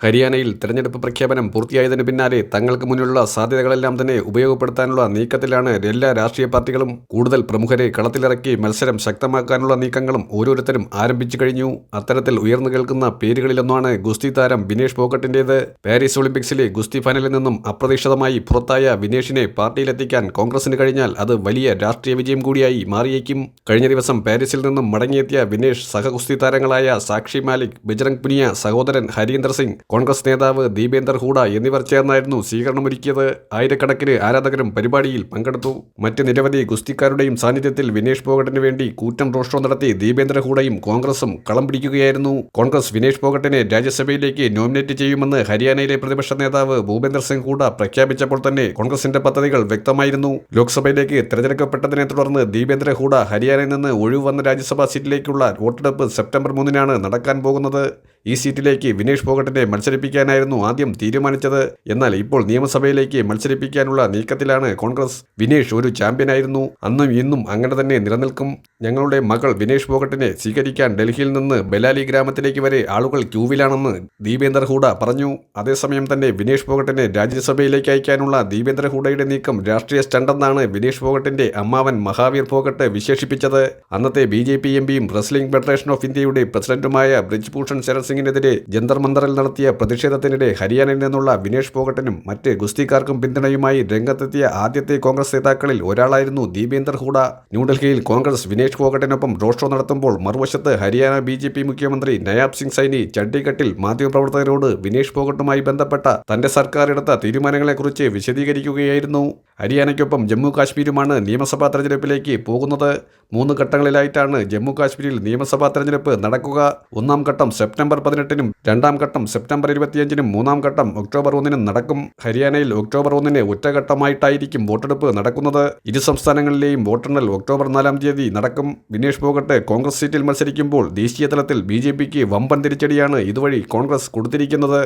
ഹരിയാനയിൽ തെരഞ്ഞെടുപ്പ് പ്രഖ്യാപനം പൂർത്തിയായതിനു പിന്നാലെ തങ്ങൾക്ക് മുന്നിലുള്ള സാധ്യതകളെല്ലാം തന്നെ ഉപയോഗപ്പെടുത്താനുള്ള നീക്കത്തിലാണ് എല്ലാ രാഷ്ട്രീയ പാർട്ടികളും കൂടുതൽ പ്രമുഖരെ കളത്തിലിറക്കി മത്സരം ശക്തമാക്കാനുള്ള നീക്കങ്ങളും ഓരോരുത്തരും ആരംഭിച്ചു കഴിഞ്ഞു. അത്തരത്തിൽ ഉയർന്നു കേൾക്കുന്ന പേരുകളിലൊന്നാണ് ഗുസ്തി താരം ബിനേഷ് പോക്കറ്റിന്റേത് പാരീസ് ഒളിമ്പിക്സിലെ ഗുസ്തി ഫൈനലിൽ നിന്നും അപ്രതീക്ഷിതമായി പുറത്തായ വിനേഷിനെ പാർട്ടിയിലെത്തിക്കാൻ കോൺഗ്രസിന് കഴിഞ്ഞാൽ അത് വലിയ രാഷ്ട്രീയ വിജയം കൂടിയായി മാറിയേക്കും. കഴിഞ്ഞ ദിവസം പാരീസിൽ നിന്നും മടങ്ങിയെത്തിയ വിനേഷ് സഹഗുസ്തി താരങ്ങളായ സാക്ഷി മാലിക് ബജ്രംഗ് പുനിയ സഹോദരൻ ഹരീന്ദർ സിംഗ് കോൺഗ്രസ് നേതാവ് ദീപേന്ദർ ഹൂഡ എന്നിവർ ചേർന്നായിരുന്നു സ്വീകരണമൊരുക്കിയത്. ആയിരക്കണക്കിന് ആരാധകരും പരിപാടിയിൽ പങ്കെടുത്തു. മറ്റ് നിരവധി ഗുസ്തിക്കാരുടെയും സാന്നിധ്യത്തിൽ വിനേഷ് ഫോഗട്ടിന് വേണ്ടി കൂറ്റൻ റോഡ് നടത്തി ദീപേന്ദ്ര ഹൂഡയും കോൺഗ്രസും കളം പിടിക്കുകയായിരുന്നു. കോൺഗ്രസ് വിനേഷ് ഫോഗട്ടിനെ രാജ്യസഭയിലേക്ക് നോമിനേറ്റ് ചെയ്യുമെന്ന് ഹരിയാനയിലെ പ്രതിപക്ഷ നേതാവ് ഭൂപേന്ദർ സിംഗ് ഹൂഡ പ്രഖ്യാപിച്ചപ്പോൾ തന്നെ കോൺഗ്രസിന്റെ പദ്ധതികൾ വ്യക്തമായിരുന്നു. ലോക്സഭയിലേക്ക് തെരഞ്ഞെടുക്കപ്പെട്ടതിനെ തുടർന്ന് ദീപേന്ദ്ര ഹൂഡ ഹരിയാനയിൽ നിന്ന് ഒഴിവ് വന്ന രാജ്യസഭാ സീറ്റിലേക്കുള്ള വോട്ടെടുപ്പ് സെപ്റ്റംബർ മൂന്നിനാണ് നടക്കാൻ പോകുന്നത്. ഈ സീറ്റിലേക്ക് വിനേഷ് ഫോഗട്ടിനെ മത്സരിപ്പിക്കാനായിരുന്നു ആദ്യം തീരുമാനിച്ചത്. എന്നാൽ ഇപ്പോൾ നിയമസഭയിലേക്ക് മത്സരിപ്പിക്കാനുള്ള നീക്കത്തിലാണ് കോൺഗ്രസ്. വിനേഷ് ഒരു ചാമ്പ്യനായിരുന്നു. അന്നും ഇന്നും അങ്ങനെ തന്നെ നിലനിൽക്കും. ഞങ്ങളുടെ മകൾ വിനേഷ് ഫോഗട്ടിനെ സ്വീകരിക്കാൻ ഡൽഹിയിൽ നിന്ന് ബലാലി ഗ്രാമത്തിലേക്ക് വരെ ആളുകൾ ക്യൂവിലാണെന്ന് ദീപേന്ദർ ഹൂഡ പറഞ്ഞു. അതേസമയം തന്നെ വിനേഷ് ഫോഗട്ടിനെ രാജ്യസഭയിലേക്ക് അയക്കാനുള്ള ദീപേന്ദ്ര ഹൂഡയുടെ നീക്കം രാഷ്ട്രീയ സ്റ്റണ്ടെന്നാണ് വിനേഷ് ഫോഗട്ടിന്റെ അമ്മാവൻ മഹാവീർ ഫോഗട്ട് വിശേഷിപ്പിച്ചത്. അന്നത്തെ ബി ജെ പി എം പിയും റെസ്ലിംഗ് ഫെഡറേഷൻ ഓഫ് ഇന്ത്യയുടെ പ്രസിഡന്റുമായ ബ്രിജ്ഭൂഷൺ ശരൺ സിംഗിനെതിരെ ജന്തർ മന്ദറിൽ നടത്തിയ പ്രതിഷേധത്തിനിടെ ഹരിയാനയിൽ നിന്നുള്ള വിനേഷ് ഫോഗട്ടിനും മറ്റ് ഗുസ്തിക്കാർക്കും പിന്തുണയുമായി രംഗത്തെത്തിയ ആദ്യത്തെ കോൺഗ്രസ് നേതാക്കളിൽ ഒരാളായിരുന്നു ദീപേന്ദർ ഹൂഡ. ന്യൂഡൽഹിയിൽ കോൺഗ്രസ് വിനേഷ് ഫോഗട്ടിനൊപ്പം റോഡ് ഷോ നടത്തുമ്പോൾ മറുവശത്ത് ഹരിയാന ബി ജെ പി മുഖ്യമന്ത്രി നയാബ് സിംഗ് സൈനി ചണ്ഡീഗഡിൽ മാധ്യമപ്രവർത്തകരോട് വിനേഷ് ഫോഗട്ടുമായി ബന്ധപ്പെട്ട തന്റെ സർക്കാർ എടുത്ത തീരുമാനങ്ങളെക്കുറിച്ച് വിശദീകരിക്കുകയായിരുന്നു. ഹരിയാനയ്ക്കൊപ്പം ജമ്മു കാശ്മീരുമാണ് നിയമസഭാ തെരഞ്ഞെടുപ്പിലേക്ക് പോകുന്നത്. മൂന്ന് ഘട്ടങ്ങളിലായിട്ടാണ് ജമ്മു കാശ്മീരിൽ നിയമസഭാ തെരഞ്ഞെടുപ്പ് നടക്കുക. ഒന്നാം ഘട്ടം സെപ്റ്റംബർ പതിനെട്ടിനും രണ്ടാം ഘട്ടം സെപ്റ്റംബർ ഇരുപത്തിയഞ്ചിനും മൂന്നാം ഘട്ടം ഒക്ടോബർ ഒന്നിനും നടക്കും. ഹരിയാനയിൽ ഒക്ടോബർ ഒന്നിന് ഒറ്റഘട്ടമായിട്ടായിരിക്കും വോട്ടെടുപ്പ് നടക്കുന്നത്. ഇരു സംസ്ഥാനങ്ങളിലെയും വോട്ടെണ്ണൽ ഒക്ടോബർ നാലാം തീയതി നടക്കും. വിനേഷ് പോകട്ടെ കോൺഗ്രസ് സീറ്റിൽ മത്സരിക്കുമ്പോൾ ദേശീയ തലത്തിൽ ബി ജെ പിക്ക് വമ്പൻ തിരിച്ചടിയാണ് ഇതുവഴി കോൺഗ്രസ് കൊടുത്തിരിക്കുന്നത്.